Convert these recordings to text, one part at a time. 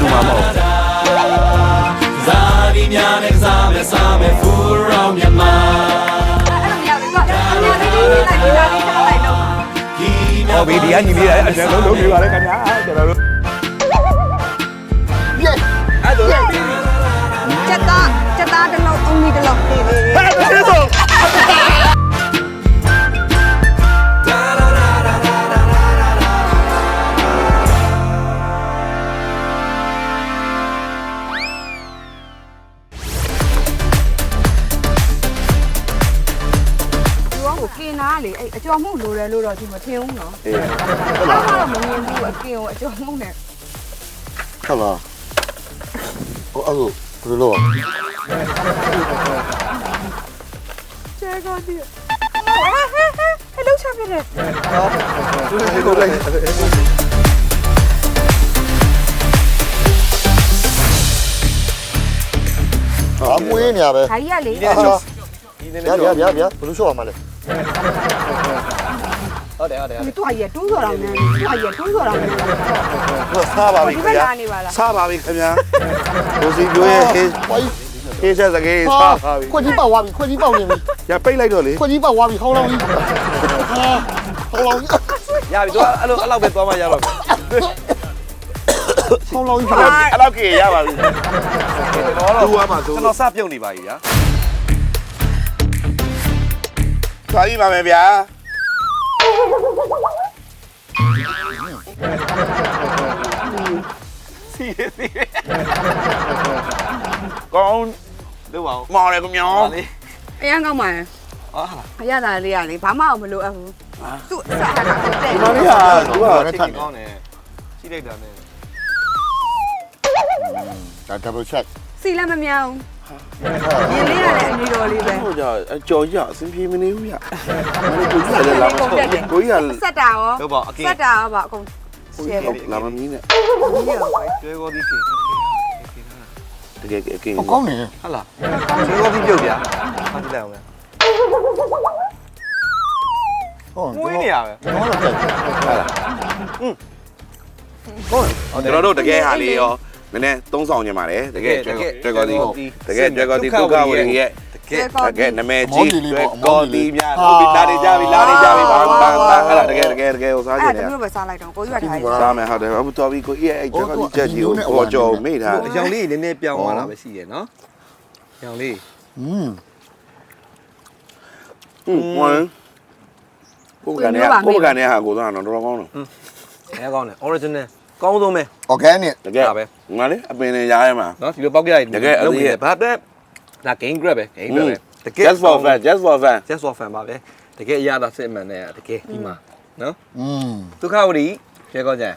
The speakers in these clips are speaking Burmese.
သူတို့ကတူမှာမဟုတ်ဇာတိများနဲ့စားမယ်စားမယ်ဖူရောမြန်မာအဲ့လိုမရဘူးကွာ။ညာလေးလေးလိုက်ပြီးသားလေးထားလိုက်တော့ဒီဟောဘီဒီကညီလေးအဲ့ဒါလုံးလုံးနေပါလေခင်ဗျာကျွန်တော်တို့အဲ့ဒါချက်သားချက်သားတ လိုတယ်လို့တော့ဒီမထင်ဘူးနော်။အေး။အဲ့ဒါတော့မမြင်ဘူးအကင်ကိုအကျော်မှုနဲ့ဟုတ်လားဟိုအဲ့လိုဘယ်လိုလုပ်ကျဲကောဒီ။ဟဲ့ဟဲ့ဟဲ့ဟဲ့လောက်ချပြတယ်သူတို့လိုက်ဟာမွေးနေရပဲ။ဒါကြီးကလေဗျာဗျာဗျာဗျာဘယ်လိုရှော့ရမှာလဲ ဟုတ်တယ်ဟုတ်တယ်ဒီတော့ရတူးစော်တော်များနေ။တူးရတူးစော်တော်များနေဟိုစားပါပြီ။ဒီခင်ဘက်ဗျာလာနေပါလားစားပါပြီခင်ဗျာဟိုစီပြောရဲ့ဟေးဝိုင်းဟေးချက်စကေးစားပါပြီခွက်ကြီးပေါက်သွားပြီခွက်ကြီးပေါက်နေပြီရပိတ်လိုက်တော့လေခွက်ကြီးပေါက်သွားပြီခေါင်းလောင်းကြီးဟာခေါင်းလောင်းကြီးရပြီသူကအဲ့လိုအဲ့လောက်ပဲသွားမှရတော့မယ်ခေါင်းလောင်းကြီးအဲ့လောက်ကြီးရပါပြီကျွန်တော်သူတော့ကမှသူကျွန်တော်စပြုတ်နေပါပြီဗျာသွားပြီပါမယ်ဗျာ စီစီကောင်းလို့ပါဦးမောင်ရခင်ဗျာဟောလေ။အရင်ကောင်းပါရဲ့ဟာ။အရသာလေးကလေဘာမှမလိုအပ်ဘူး။သူ့အစားကတက်တယ်ဒီမလေးဟာသူကနဲ့ထပ်ကောင်းတယ်ရှိလိုက်တာနဲ့ဒါ double check ။စီလည်းမမြောင်း။ မြင်လေးကလည်းအနေတော်လေးပဲဟိုကြကြော်ကြီးအစင်ပြေမနေဘူးဗျကိုကြီးလည်းလာမကိုကြီးက။ဆက်တာရောဟုတ်ပါအကင်းဆက်တာရောပါအကုန်ရှယ်ပါလာမမီးနဲ့ကျွဲကောဒီခေတကယ်အကင်းဟောကောင်းနေဟုတ်လားကျွဲကောဒီပြုတ်ဗျာဖတ်ကြည့်လိုက်အောင်ဟုတ်မွေးနေရပဲတော့တော့တက်ကျွန်တော်တို့တကယ်ဟာလေးရော နည်းနည်းသုံးဆောင်နေပါတယ်တကယ်ကျွဲကျွဲကောဒီတကယ်ကျွဲကောဒီဒုက္ခဝရရဲ့ တကယ် တကယ်နမဲကြီးကျွဲကောဒီများဟုတ်ပြီလာနေကြပြီလာနေကြပြီဘာဘာဘာအဲ့ဒါတကယ်တကယ်တကယ်ဟိုစားကြ အဲ့ ည့် ဒါ နေ မျိုးပဲစားလိုက်တော့ကိုကြီးကထားရ စားမယ်ဟုတ်တယ်အခုတော်ပြီကိုကြီးရဲ့အဲ့ကျွဲကောဒီချက်ကြီးကိုပေါ်ကြော်မိထား အယောင်လေးနည်းနည်းပြောင်းသွားတာပဲရှိရနော်အယောင်လေး อืม อืมဝင်ကိုကနေကိုကနေဟာကိုသားတော့တော်တော်ကောင်းတော့ အဲကောင်းတယ် original ကောင်းဆုံးပဲ organic တကယ်ငါလေအပင်နဲ့ရားရဲမှာ နော်ဒီလိုပောက်ကြရတယ်ဘာတဲ့ဒါ game grab ပဲ game grab ပဲတကယ် just for fun just for fun just for fun ပါပဲတကယ်အရသာစစ်မှန်တဲ့တကယ်ဒီမှာနော် อืม ဒုက္ခဝရီရေကောကြံ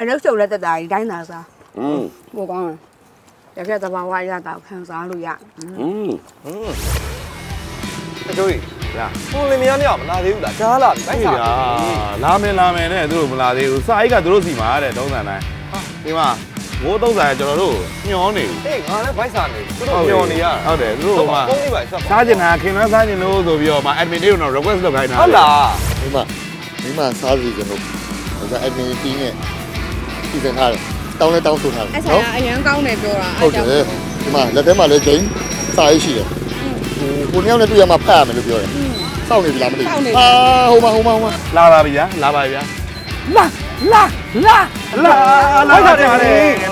အလုပ်ချုပ်လက်တက်တာကြီးတိုင်းသာစား อืม ပိုကောင်းတယ်တကယ်သဘာဝရတာခံစားလို့ရ อืม အကျိုးကြီး လာကိုလင်မယားနဲ့မလာသေးဘူးလားကြားလာပြီအဲ့ဒါလာမယ်လာမယ်နဲ့သူတို့မလာသေးဘူးစာအိတ်ကသူတို့စီမှာတဲ့တုံးစံတိုင်းဒီမှာဘိုးတုံးစံကကျွန်တော်တို့ညှောနေပြီအေးငါလည်းဘိုက်စာနေသူတို့ညော်နေရဟုတ်တယ်သူတို့ဟိုမှာကုန်းလေးပါဆက်ပါစားကျင်တာခင်ဗျားစားကျင်လို့ဆိုပြီးတော့မှ admin တွေကိုတော့ request လုပ်ခိုင်းတာဟုတ်လားဒီမှာဒီမှာစားစီကျွန်တော်ဒါ admin တင်းနဲ့ပြည်စင်ထားတယ်တောင်းလဲတောင်းဆိုထားတယ်အဲ့ဆိုင်ကအရန်ကောင်းတယ်ပြောတာဟုတ်တယ်ဒီမှာလက်ထဲမှာလည်းဂိမ်းစာရေးရှိတယ် ဟိုကိုနှစ်ယောက်နဲ့တွေ့ရမှာဖတ်ရမယ်လို့ပြောတယ်စောင့်နေပြီလားမသိဘူးအာဟိုမှာဟိုမှာဟိုမှာလာပါပြီဗျာလာပါပြီဗျာလာလာလာလာလာလာတယ်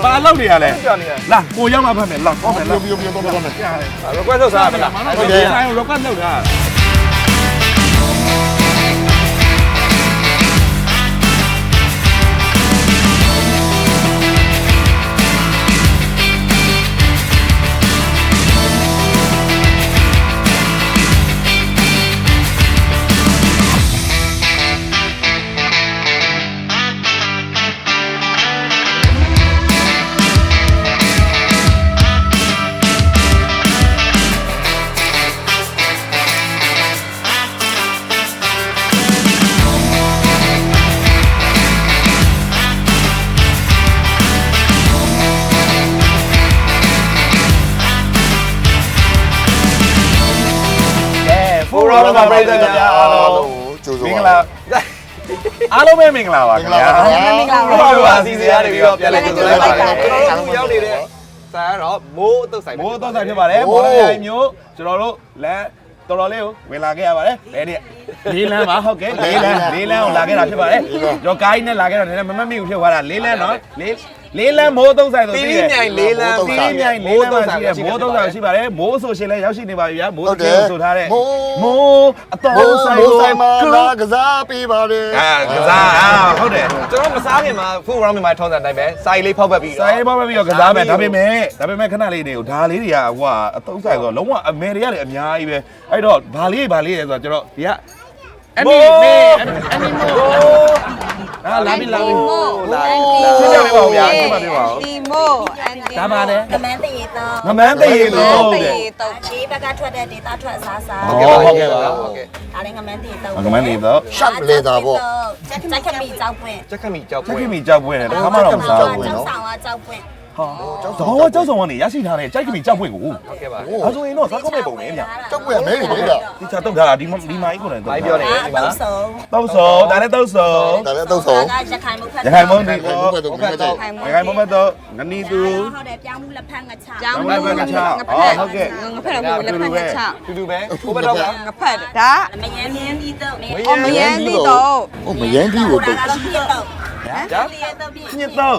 ဘာလောက်နေရလဲပြောနေရလာကိုရောက်မှဖတ်မယ်လာဟောမယ်လာပြောပြောပြောပြောပြော request လုပ်စားရမလားဟုတ်တယ်ဆိုင် request လုပ်တာ အဲဖိုးရောမှာပြိတ္တဗျာအားလုံးကျိုးစိုးမင်္ဂလာအားလုံးပဲမင်္ဂလာပါခင်ဗျာမင်္ဂလာပါဘာလို့အစီအစဉ်ရတယ်ပြီးတော့ပြန်လဲကြိုးစားပါကျွန်တော်တို့ရောက်နေတဲ့စာကတော့မိုးအတုတ်ဆိုင်မိုးတော့ဆိုင်ဖြစ်ပါတယ်မော်လမြိုင်မျိုးကျွန်တော်တို့လမ်းတော်တော်လေးကိုဝင်လာခဲ့ရပါတယ်ဘယ်နေ့လေးလမ်းပါဟုတ်ကဲ့လေးလမ်းလေးလမ်းကိုလာခဲ့တာဖြစ်ပါတယ်ကျွန်တော်ကိုင်းနဲ့လာခဲ့တော့နည်းနည်းမမတ်မိဘူးဖြစ်သွားတာလေးလမ်းနော်လေး လေးလမ်းမိုးသုံးဆိုင်ဆိုတီးသိတယ်မြိုင်လေးလမ်းတီးမြိုင်လေးလမ်းမှာရှိတယ်မိုးသုံးဆိုင်ရှိပါတယ်မိုးဆိုရှင်လည်းရောက်ရှိနေပါပြီဗျာမိုးတေဆိုထားတဲ့မိုးအတော်မိုးဆိုင်မိုးကိုဆိုင်မှာလာကစားပေးပါလေအာကစားအာဟုတ်တယ်ကျွန်တော်မစားခင်မှာ full round မြန်မာထုံးစံတိုင်းပဲစာရေးလေးဖောက်ပတ်ပြီးစာရေးပေါ်ပြီးတော့ကစားမယ်ဒါပေမဲ့ဒါပေမဲ့ခဏလေးတွေကိုဒါလေးတွေကဟိုကအတုံးဆိုင်ဆိုတော့လုံးဝအမေတွေကလည်းအများကြီးပဲအဲ့တော့ဘာလေးဘာလေးလဲဆိုတော့ကျွန်တော်ဒီက အန်နီမေအန်နီမိုအာလာပြီလာပြီလာရှင်းပြပေးပါဦးဗျာရှင်းပြပေးပါဦးဒီမိုအန်ဒီဒါပါလေငမန်းတရေတော့မမန်းတရေလို့တဲ့တော့ခြေဘက်ကထွက်တဲ့ဒေတာထွက်အစားစားဟုတ်ကဲ့ပါဟုတ်ကဲ့ပါဟုတ်ကဲ့ဒါလည်းငမန်းတရေတော့ငမန်းနေတော့ရှက်လေတာပေါ့ချက်ခမီကြောက်ပွင့်ချက်ခမီကြောက်ချက်ပွဲခိမီကြောက်ပွင့်တယ်တခါမှတော့မစားဘူးကြောက်ဆောင်ကကြောက်ပွင့် ဟာဘောကြောက်ဆောင်ကနေရရှိထားတဲ့ကြိုက်ခိမီကြောက်ပွင့်ကိုဟုတ်ကဲ့ပါအဲဆိုရင်တော့စားကောင်းမဲ့ပုံပဲဗျာကြောက်ွယ်မဲနေလေတာဒီချာတုတ်ထားတာဒီဒီမိုင်းကိုလည်းဘိုင်းပြောနေတယ်ဒီမှာအဆုံးတုတ်ဆောဒါလည်းတုတ်ဆောဒါလည်းအတော့ဆုံးကရခိုင်မှုဖက်ရခိုင်မုန်းဒီဘယ်ကောလိုပဲတော့ဘယ်လိုပဲရခိုင်မုန်းမတော့ငနီသူဟုတ်တယ်ပြောင်းမှုလက်ဖက်ငါချကြောင်းငါဖက်ကချအော်ဟုတ်ကဲ့ငါဖက်တော့ဘူးလက်ဖက်ကချတူတူပဲဟိုဘက်တော့ကငါဖက်ဒါမယန်းမြင်းပြီးတော့အော်မယန်းဒီတော့ဟိုမယန်းကြီးကိုတော့တော့ပြည့်တော့ဂျာပြည့်တော့ပြည့်ညစ်တော့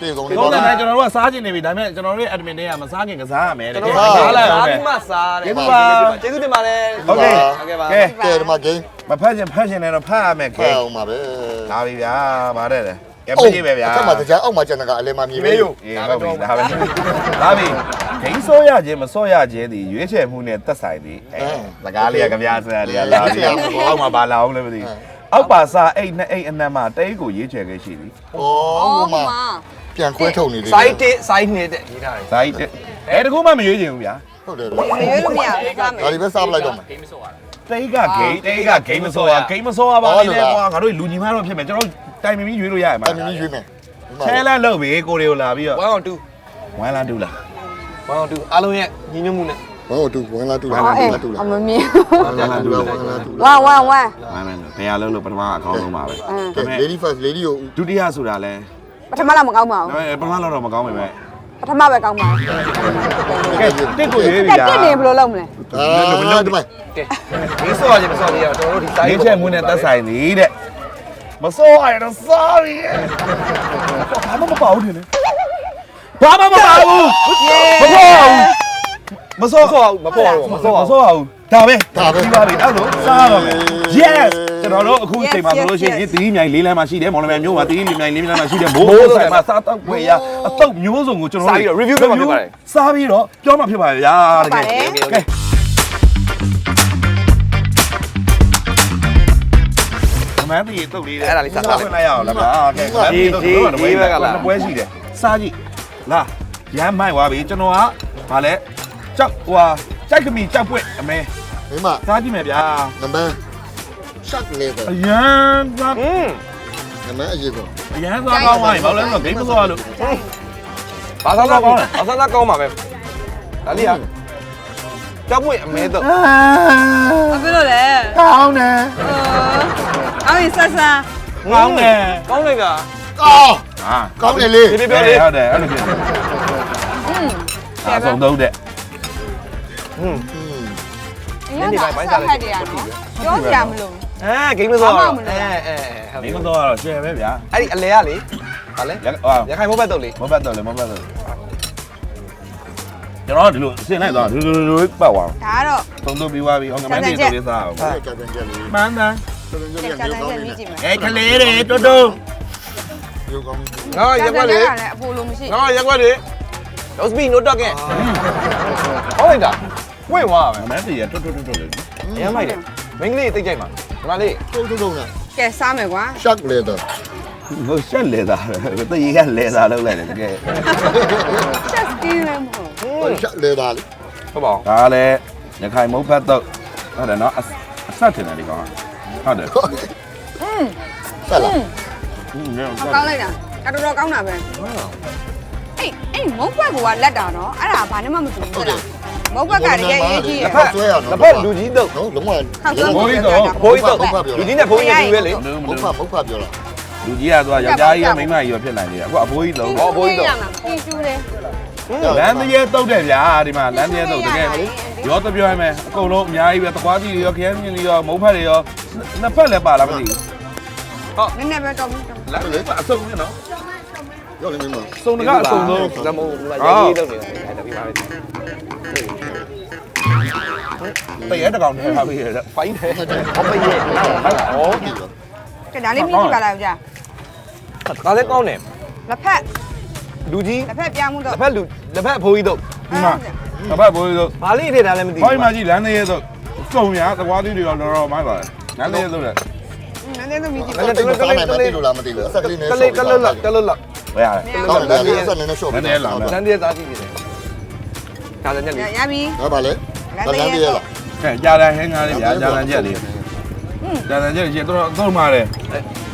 ပြေဆုံးထုံးစံတိုင်းကျွန်တော်တို့ကစားကျင်နေပြီဒါပေမဲ့ကျွန်တော်တို့ရဲ့ admin တွေကမစားခင်ကစားရမယ်တဲ့ကျွန်ကဲတော်စားလိုက်အောင်စားပဲပြီးမှစားတယ်ကျေးဇူးပါ ကျေးဇူးတင်ပါတယ်ဟုတ်ကဲ့ဟုတ်ကဲ့ပါကဲကဲဒီမှာဂိမ်းမဖတ်ချင်ဖတ်ချင်လည်းတော့ဖတ်ရမယ်ဖဲကဲအောင်ပါပဲလာပြီဗျာဗါတဲ့လေကဲအော်ပြေးပဲဗျာအထက်မှာတရားအောက်မှာကျန်တာကအလဲမှာမြေပဲယူအေးဟုတ်ပြီဒါပဲဒါပြီဂိမ်းဆော့ရခြင်းမဆော့ရခြင်းဒီရွေးချယ်မှုနဲ့သက်ဆိုင်သည်အဲစကားလေးကကြပြားစရာတွေကလာပြီအောက်မှာပါလာအောင်လည်းမသိဘူး အောက်ပါစာအိတ်နဲ့အိတ်အနက်မှာတိတ်ကိုရွေးချယ်ခဲ့ရှိသည်ဩဟိုမှာပြန်ခွဲထုတ်နေသေးစိုက်တစ်စိုက်နှစ်တဲ့ရေးထားတယ် ဇာတ်အဲတကူမှမရွေးချင်ဘူးဗျာဟုတ်တယ်မရွေးလို့မရဘူးစားမယ်ဒါဒီပဲစားပလိုက်တော့မယ် တိတ်ကဂိမ်းတိတ်ကဂိမ်းမဆော့ရဂိမ်းမဆော့ရပါနဲ့ကွာငါတို့လူညီမတော့ဖြစ်မယ်ကျွန်တော်တိုင်မီမီရွေးလို့ရရမှာအမီမီရွေးမယ်ချဲလန့်လုပ်ပြီကိုတွေကိုလာပြီးတော့1 on 2ဝမ်းလာတူလား1 on 2အားလုံးရဲ့ညီညွတ်မှုနဲ့ ဟောတူဝင်လာတူလာအော်အေးတူလာအမမြင်ဝင်လာတူလာဝင်လာတူဝလာမ်ဝမ်ဝမ်ဝမ်းမယ်လို့ဘယ်ရလုံးလို့ပထမအကောင်းဆုံးပါပဲကဲ lady first lady ကိုဒုတိယဆိုတာလဲပထမတော့မကောင်းပါဒါဘူးပေမဲ့ပထမတော့မကောင်းပါပဲပထမပဲကောင်းပါဘူးကဲတစ်ကိုရွေးပြီတက်ဗျာတက်နေဘယ်လိုလုပ်မလဲအာဒီမှာကဲဒီဆော့ရခြင်းမဆော့ရအောင်ကျွန်တော်တို့ဒီစိုက်ရွေးချယ်မှုနဲ့သက်ဆိုင်သည်တဲ့မစောရတော့ sorry ဘာမှမပါဘူးထင်တယ်ဘာမှမပါဘူးမစောဘူး မစောဆော့မပေါ်တော့မဆော့မအောင်စောအောင်ဒါပဲဒါပဲပြီးပါပြီအဲ့လိုစားတော့မယ် yes ကျွန်တော်တို့အခုချိန်မှာဆိုလို့ရှိရင်တီးမြိုင်လေးလမ်းမှာရှိတယ်မော်လမြိုင်မြို့မှာတီးမြိုင်လေးလမ်းမှာရှိတယ်မိုးဆိုင်မှာစားတော့ွယ်ရအတုပ်မျိုးစုံကိုကျွန်တော်တို့စားပြီးတော့ပြောမှဖြစ်ပါရဲ့ဗျာတကယ်ကဲမန်းတီတုပ်လေးတဲ့ဖွင့်လိုက်ရအောင်လားဗျာကဲပွဲရှိတယ်စားကြည့်လာရမ်းမိုက်သွားပြီကျွန်တော်ကဗာလဲ ကြောက်ဟွာကြိုက်ကမီကြောက်ပွက်အမဲ ဒီမှာ စားကြည့်မယ်ဗျာ နံပါတ်ရှက်လေတာ အရန်စား อืม နံပါတ်အရေးဆုံး အရန်စားကောင်းပါပြီဘာလို့လဲဆိုတော့ဂိမ်းမစောရလို့ ဘာသာသာကောင်းဘာသာသာကောင်းပါပဲဒါလေးอ่ะကြောက်ပွင့်အမဲတော့ ဘာဖြစ်လို့လဲ ကောင်းတယ် အော်အဲ့ဆက်စား ကောင်းတယ် ကောင်းလိုက်တာ အော် ဟာ ကောင်းတယ်လေ ဒီပြောလေ ဟုတ်တယ်အဲ့လိုဖြစ်တယ် อืม အဆုံးသုံးတဲ့ อืมရတာပိုင်းစားလိုက်တယ်ပြောကြမလို့အဲဂိမ်းမဆော့တော့အဲအဲဟုတ်ဂိပြီမ်းမစောရတော့ရှယ်ပဲဗျာအဲ့ဒီအလဲကလေဗာလဲရဟာရခိုင်ဘုတ်ဘက်တော့လေမပတ်တော့လေမပတ်တော့ကျွန်တော်ဒီလိုအစင်လိုက်သွားဒီလိုလိုပတ်သွားဒါကတော့သုံးသုံးပြီးသွားပြီအောင်ကမန်းနေတော့လေးစားအောင်ကျန်ကျန်လေးမှန်တယ်ကျန်ကျန်ကြာလေးကြာကောင်းကြာနေမြည်ကြည့်မယ်အဲကလေးတွေတွတ်တွတ်ရုပ်ကောင်းနေငါရက်ွက်လေလည်းအဖိုးလုံးမရှိငါရက်ွက်လေ don't speak no talk ဟုတ်လိုက်တာ ဝင့်သွားပါမယ်မန်းစီရထွတ်ထွတ်ထွတ်ထွတ်လေအရင်လိုက်တယ်မိန်းကလေးတိတ်ကြိုက်မှာဒီမလေးတုံးတုံးတုံးလားကဲစားမယ်ကွာ shark leather ငိုရှက်လေသားပဲတကြီးကလေသားလောက်လိုက်တယ်တကယ် just steam ပဲမဟုတ် shark leather လေဟုတ်ပါဘူးဒါကလည်းရခိုင်မုတ်ဖတ်တော့ဟုတ်တယ်နော်အအဆက်တင်တယ်ဒီကောင်ကဟုတ်တယ်ဟုတ်တယ်ဆက်လာဟင်းလည်းဘူးကောင်းလိုက်တာအတော်တော်ကောင်းတာပဲအေးအေးမုံဘွက်ကကလက်တာနော်အဲ့ဒါဘာနဲ့မှမတူဘူးဟုတ်လား မုတ်ဘက်ကတကယ်ရေးကြီးရတစ်ဖက်တစ်ဖက်လူကြီးတော့နော်လုံးဝခောက်ဆုံးဘိုးကြီးတော့လူကြီးနဲ့ဘိုးကြီးနဲ့တူပဲလေဘုတ်ဖဘုတ်ဖပြောတာလူကြီးကသွားယောက်ျားကြီးရောမိန်းမကြီးရောဖြစ်နိုင်တယ်အခုအဖိုးကြီးလုံးဟောဘိုးကြီးတော့ပြင်ကျူးတယ်လမ်းတရေတုတ်တယ်ဗျာဒီမှာလမ်းတရေတုတ်တကယ်ရောတပြောရမယ်အကုန်လုံးအများကြီးပဲတကွားကြီးရောခရမ်းမြင်းရောမုံဖက်တွေရောနှစ်ဖက်လည်းပါလားမသိဘူးနည်းနည်းပဲတော့ဘူးတော့ လမ်းလေးအစုံနော် ရောက်နေမင်းစုံတကအစုံဆုံးဇမုံလာရေးတော့နေတယ်ဒါပြီးပါပဲတရေတကောင်ထဲပါပြီတဲ့ဖိုင်းတယ်ဟောပရဲ့ဟောကဲဒါလေးမြည်ကြည့်ပါလားကြာဒါလည်းကောင်းတယ်လက်ဖက်လူကြီးလက်ဖက်ပြောင်းမှုတော့တစ်ဖက်လူတစ်ဖက်ဘိုးကြီးတော့ဒီမှာတစ်ဖက်ဘိုးကြီးတို့ဘာလေးထည့်တာလည်းမသိဟိုဘူးမှာကြီးလမ်းတရေတုတ်စုံများတကွားကြီးတွေရောတော်တော်မိုက်ပါတယ်လမ်းတရေတုတ်လေနည်းနည်းတော့မြည်ကြည့်အဲ့ဒါတိတ်စားနိုင်မသိလို့လားမသိဘူးဆက်ကလေးနဲ့ကလေးကလေးလကလေးလဘ ယ်ရလဲဟုတ်တယ်လေဆက်နေနေရှော့နည်းနည်းလာမယ်လမ်းတည်းသားကြည့်နေတယ်ဒါလည်းညက်လေးရပြီဒါပါလေဒါလမ်းပြေးလားကဲကြာလန်ဟင်းကားလေးဗျာကြာလန်ချက်လေးကြာလန်ချက်ကြီးတော့တော့မှာတယ်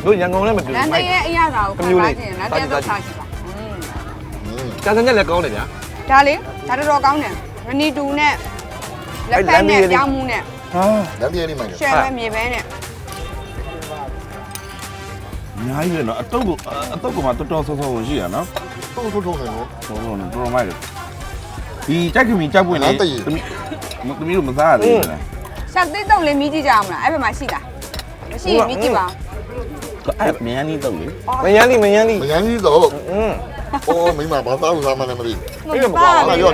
တို့ရန်ကုန်လည်းမတူလမ်းတည်းရဲ့အရာသာကိုခံစားခြင်းလမ်းတည်းတော့ထားကြည့်ပါကြာစံညက်လည်းကောင်းတယ်ဗျာဒါလေးဒါတော်တော်ကောင်းတယ်ရနီတူနဲ့လက်ဖက်နဲ့ပြောင်းမှုနဲ့ဟာလမ်းပြေးနေမှာရှယ်ပဲမြေပဲနဲ့ အများကြီးပဲနော်အတုတ်ကိုအတုတ်ကမှတော်တော်ဆောဆောရှိရနော်ထုတ်ထုတ်ထုတ်နေလို့ဟုတ်ဟုတ်တော်တော်မိုက်တယ်ဒီကြိုက်ကမီကြောက်ပွင့်လေတမီးတမီးတို့မစားရသေးဘူးလားဆက်သိတော့လေးမြည်ကြည့်ကြအောင်လားအဲ့ဘက်မှာရှိလားမရှိမြည်ကြည့်ပါအဲ့မြန်နီးတော့လေမယန်းလိမယန်းလိမယန်းကြီးတော့อืมအိုးမိမဘာသာဥစားမှလည်းမသိဘူးမပါဘူးဘူး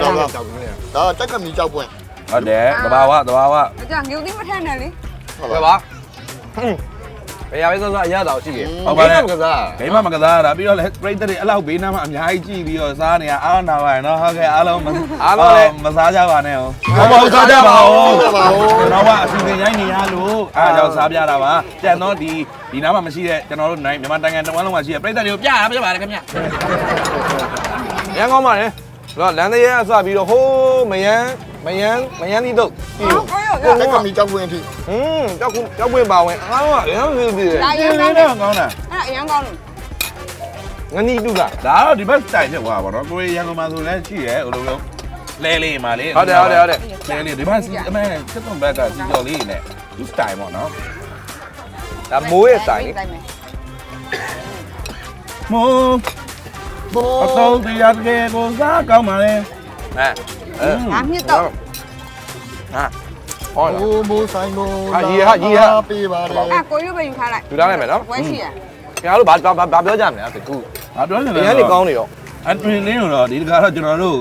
ဒါတက်ကမီကြောက်ပွင့်ဟုတ်တယ်တဘာဝတဘာဝအကြငုံသိမထမ်းနဲ့လေဟုတ်ဘယ်လားပါ ဘယ်ရပဲစောစောအရသာရှိတယ်ဟုတ်ပါနဲ့ကစားဂိမ်းမမကစားတာပြီးတော့လေပရိသတ်တွေအဲ့လောက်ဘေးနားမှာအများကြီးကြည့်ပြီးတော့စားနေရအားနာပါရနော်ဟုတ်ကဲ့အားလုံးမစားကြပါနဲ့ဟောဟုတ်ပါဘူးစားကြပါဦးကျွန်တော်ကအစီအစဉ်ရိုင်းနေရလို့အားကြောင့်စားပြတာပါကြံတော့ဒီဒီနားမှာမရှိတဲ့ကျွန်တော်တို့နိုင်မြန်မာနိုင်ငံတဝန်းလုံးမှာရှိတဲ့ပရိသတ်တွေကိုပြရပြပါတယ်ခင်ဗျရန်ကောင်းပါလေတော့လမ်းသေးရအစပြီးတော့ဟိုးမယန်းမယန်းမယန်းလိတော့ပြီကိုရောတ က်ကမီကြောက်ပွင့်အထိอืมကြောက်ကူကြောက်ပွင့်ပါဝင်အားလုံးကရမ်းပြီးပြီဒါရဒီန်ကောလေးင်းတယ်တော့ကောင်းတာအဲ့အရန်ကောင်းတယ်ငနီတူလားဒါတော့ဒီဘက်စတိုင်ဖြစ်သွားပါတော့ကိုရီရန်ကုန်မှာဆိုလည်းရှိရဲဟိုလိုမျိုးလဲလေးမှာလေဟုတ်တယ်ဟုတ်တယ်ဟုတ်တယ်လဲလေးဒီဘက်စီအမေ ဟုတ်လား မိုးမိုးဆိုင်မိုးအာရေဟရေဟ ပေးပါလေအဲ့ကိုရုပ်ပဲယူထားလိုက်ယူထားလိုက်မယ်နော်ဝဲရှိရခင်ဗျားတို့ဘာဘာဘာပြောကြမလဲအဲ့ကူငါပြောနေတတယ်ကယ်ကြီးကောင်းနေတော့အဒမင်လင်းတော့ဒီတကားတော့ကျွန်တော်တို့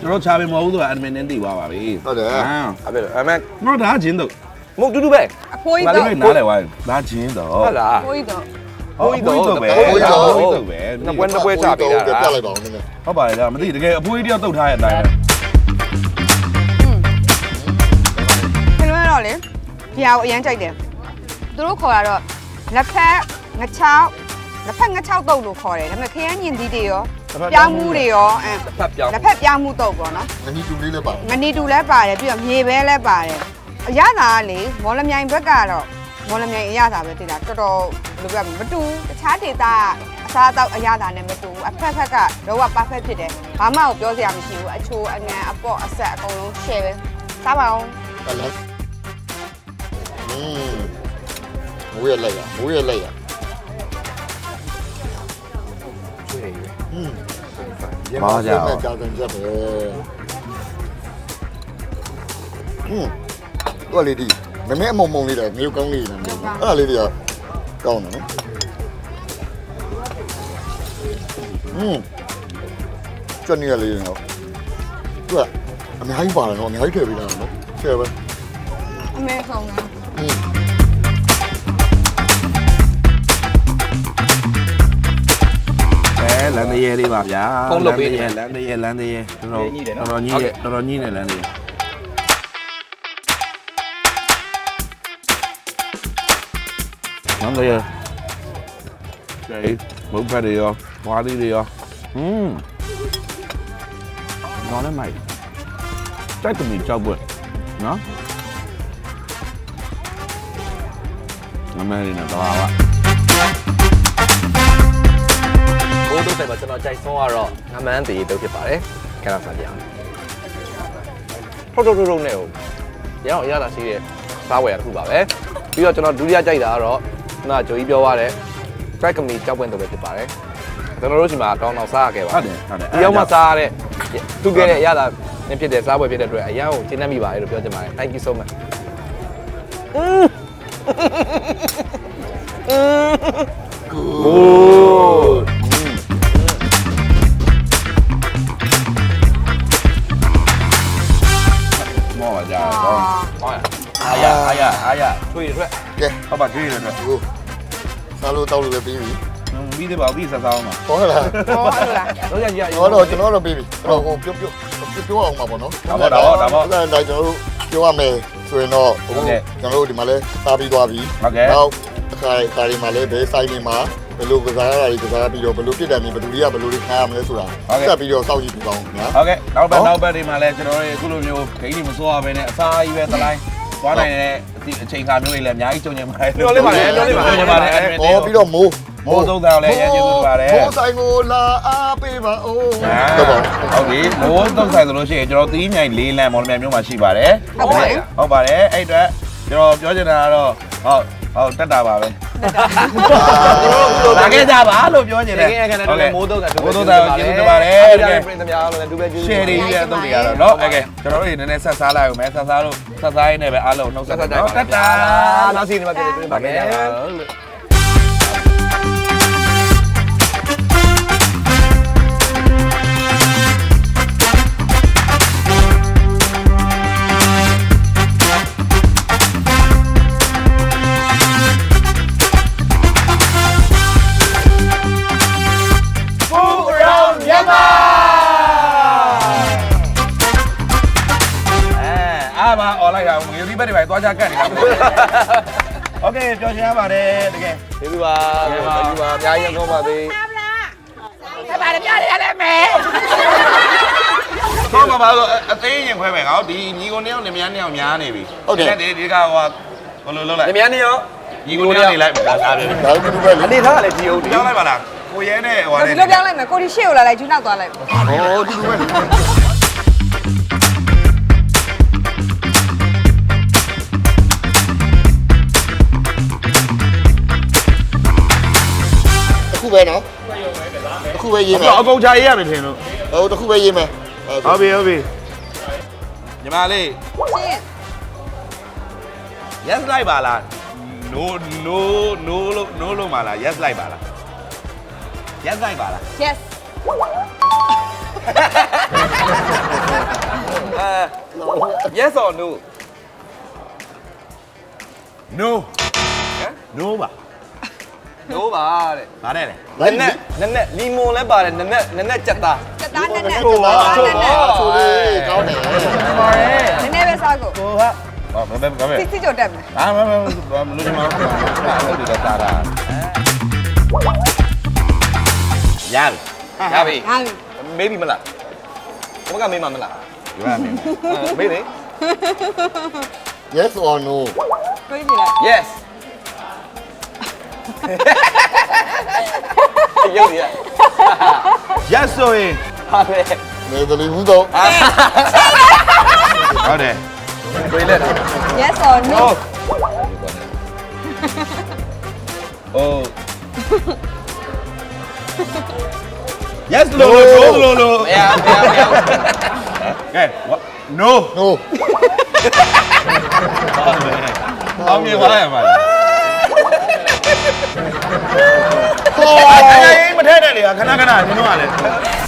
ကျွန်တော်ချာပင်မဟုတ်ဘူးဆိုတာအဒမင်နဲ့သိသွားပါပြီဟုတ်တယ် အာအဲ့ဒါအမေတော့ဒါဂျင်းတော့မဟုတ်တူတူပဲအဖိုးကြီးတော့ဒါလေးနားလဲဝိုင်းဒါဂျင်းတော့ဟုတ်လား အဖိုးကြီးတော့ပဲဟိုကြီးတော့ဟိုကြီးတော့ပဲနှစ်ပွဲနှစ်ပွဲချပေးတာဟုတ်ပြလိုက်ပါဦးနည်းနည်း ဟုတ်ပါတယ်ဒါမသိတကယ်အဖိုးကြီးတယောက်တုတ်ထားရတဲ့အတိုင်းပဲ လေဒီဟာကိုအရန်ကြိုက်တယ်သူတို့ခေါ်တာတော့လက်ဖက်ငချောက်လက်ဖက်ငချောက်တုပ်လို့ခေါ်တယ်ဒါပေမဲ့ခရမ်းညင်သီးတွေရောပြောင်းမှုတွေရောအဲဖတ်ပြောင်းလက်ဖက်ပြောင်းမှုတုပ်ပေါ့နော်ငနီတူလေးလည်းပါငနီတူလည်းပါတယ်ပြီးတော့မြေပဲလည်းပါတယ်အရသာကလေမော်လမြိုင်ဘက်ကတော့မော်လမြိုင်အရသာပဲတည်တာတော်တော်ဘယ်လိုပြောမလဲမတူဘူးတခြားဒေသကအစားအသောက်အရသာနဲ့မတူဘူးအဖက်ဖက်ကတော့က perfect ဖြစ်တယ်ဘာမှကိုပြောစရာမရှိဘူးအချိုးအငံအပေါ့အဆက်အကုန်လုံး share ပဲစားပါအောင်အဲ့လား อืมမိုးရလိုက်ရမိုးရလိုက်ရอืมကြာတယ်ချက်ပဲอืมတော့လေဒီမမဲအမုံမုံလေးတယ်မျိုးကောင်းလေးတယ်အဲ့ဒါလေးတွေကကောင်းတယ်နော်อืมကျွတ်နေရလေးနော်သူကအများကြီးပါတယ်နော်အများကြီးထည့်ပေးတာနော်ဆယ်ပဲ အမေဆုံးတယ် อืม အဲလမ်းတ ာ ရေလေးပါဗျာဖုန်းလုပ်ပေးတယ်လမ်းတရေလမ်းတရေတော်တော်တော်တော်ကြီးရဲ့တော်တော်ကြီးနဲ့လမ်းတရေလမ်းတရေကဲမုတ်ဖ မိုက်တိုက်တမီကြောက်ပွက်နော်ငမဲလေးနဲ့တော့ပါဘိုးတို့ဆိုင်မှာကျွန်တော်ကြိုက်ဆုံးကတော့ငမန်းတည်တုပ်ဖြစ်ပါတယ်ခဏစားပြအောင်ထုတ်ထုတ်ထုတ်ထုတ်နဲ့ဟိုရအောင်ရတာရှိတဲ့စားဝယ်ရတစ်ခုပါပဲပြီးတော့ကျွန်တော်ဒုတိယကြိုက်တာကတော့ခုနကဂျိုကြီးပြောသွားတဲ့ track company ကြောက်ပွင့်တုပ်ပဲဖြစ်ပါတယ်ကျွန်တော်တို့ချိန်မှာတောင်းတောင်းစားရခဲ့ပါဟုတ်တယ်ဟုတ်တယ်ဒီရောက်မှစားရတဲ့သူခဲ့တဲ့အရသာနဲ့ဖြစ်တဲ့စားပွဲဖြစ်တဲ့အတွက်အရန်ကိုကျင်းနှက်မိပါတယ်လို့ပြောချင်ပါတယ် thank you so much โอ้မော ပါကြတော့ဟောရအာရအာရအာရထွေးထွက်ကဲဟုတ်ပါကြည့်ရတယ်တော့ကိုစားလို့တောက်လို့လည်းပြီးပြီပြီးသေးပါပြီးဆက်စားအောင်ပါဟုတ်လားဟောဟုတ်လားတော့ရရဟောတော့ကျွန်တော်တော့ပြီးပြီဟိုဟိုပြုတ်ပြုတ်ပြုတ်ပြော အောင်ပါဗောနော်ဒါဒါကျွန်တော်တို့ပြောရမယ်ဆိုရင်တော့ဟိုကျွန်တော်တို့ဒီမှာလဲစားပြီးသွားပြီဟုတ်ကဲ့နောက်အခါခါဒီမှာလဲဘယ်ဆိုင်နေမှာဘယ်လိုကစားရတာကြီးကစားပြီးတော့ဘယ်လိုပြစ်တယ်နေဘယ်သူတွေကဘယ်လိုတွေခံရမလဲဆိုတာဆက်ပြီးတော့စောင့်ကြည့်ပြီးပါဦးခင်ဗျာဟုတ်ကဲ့နောက်ဘက်နောက်ဘက်တွေမှာလည်းကျွန်တော်တို့အခုလိုမျိုးဂိမ်းတွေမစိုးရဘဲနဲ့အစားကြီးပဲသလိုင်းသွားနိုင်တဲ့အဒီအချိန်ခါမျိုးတွေလည်းအများကြီးကြုံနေပါတယ်ပြောလေးပါလေပြောလေးပါလေကြုံနေပါတယ်ဟောပြီးတော့မိုး မိုးသုံးတောင်လည်းရန်ကျေးဇူးပါတယ် မိုးဆိုင်ကိုလာအားပေးပါဦး ဟုတ် တော့ပါ ပြီမိုးသုံးဆိုင်ဆိုလို့ရှိရင်ကျွန်တော်တီးမြိုင်လေးလမ်းမော်လမြိုင်မြို့မှာရှိပါတယ် ဟုတ်ပါတယ် ဟုတ်ပါတယ်အဲ့အတွက်ကျွန်တော်ပြောချင်တာကတော့ဟုတ်ဟုတ်တက်တာပါပဲလာခဲ့ကြပါလို့ပြောချင် တ တယ် ကယ်ခဏတော့မိုးတော့က မိုးသုံးဆိုင်ကိုကျေးဇူးတင်ပါတယ် တကယ်ပြင်သမားလို့လည်းဒူပဲကျေးဇူး ရှယ်တွေကြီးရဲ့အလုပ်တွေကတော့เนาะအဲ့ကဲကျွန်တော်တို့နည်းနည်းဆက်စားလိုက်အောင်မယ်ဆက်စားလို့ဆက်စားရင်းနဲ့ပဲအားလုံးနှုတ်ဆက် ဆက် တယ် ဆက် เนาะတက်တာ နောက်စီဒီမှာပြင်ပြင်ပါမယ် သွားကြကတ်နေတာโอเคပျော်ရွှင်ရပါတယ်တကယ် ကျေးဇူးပါကျေးဇူးပါအများကြီးဆုံးပါသေး တော့ပါပါဆိုအသေးရင်ခွဲပဲကောဒီညီကိုနှစ်ယောက်နေမများနှစ်ယောက်များနေပြီဒီဒီကဟိုဘယ်လိုလုပ်လိုက် ဒီများနေရော ညီကိုနှစ်ယောက်နေလိုက်ဒါစားပြီ ဒါတူတူပဲလေ အနေထားကလည်းဒီဟုတ်ဒီ ပြောင်းလိုက်ပါလားကိုရဲနဲ့ဟို ဒီလိုပြောင်းလိုက်မယ်ကိုဒီရှေ့ကိုလာလိုက်ဂျူနောက်သွားလိုက် ဟောတူတူပဲ ပဲနော်တစ်ခုပဲရေးမယ်အကုန်ချရေးရမယ်ထင်လို့ဟိုတစ်ခုပဲရေးမယ်ဟုတ်ပြီဟုတ်ပြီညီမလေးရှင်း yes လိုက်ပါလား no no no လို့ no လို့ပါလား yes လိုက်ပါလား yes လိုက်ပါလား yes အဲ yes or no no no ပါ no ပါတဲ့ဗါနဲ့လေနက်နက်နက်နက်လီမွန်လည်းပါတယ်နက်နက်နက်နက်ကြက်သားစတားနဲ့နဲ့ချိုးပါချိုးချိုးနဲ့ပါချိုးလေးကောင်းတယ်ပါတယ်နည်းနည်းပဲစားကိုကိုဟာဟောမမမမစစ်စစ်ကြတက်မယ်အာမမမလူချင်မအောင်အဲ့ဒီတော့တာတာရပြီရပြီဟာပြီမေးပြီမလားဘကမေးမှာမလားဒီမှာမင်းမေးလေ yes or no တွေးကြည့်လိုက် yes ရုပ်ရ yes ဆိုရင်ဟာပဲနေသလီဘူးတော့ဟုတ်တယ်တွေးလက်တာ yes or no โอ้ yes လို့လို့လို့လို့မရမရမရကဲ what no no အောင်မြင်သွားရမှာလား ဟောအဲ့ဒါမထဲနဲ့လေခဏခဏနင်တို့ကလည်း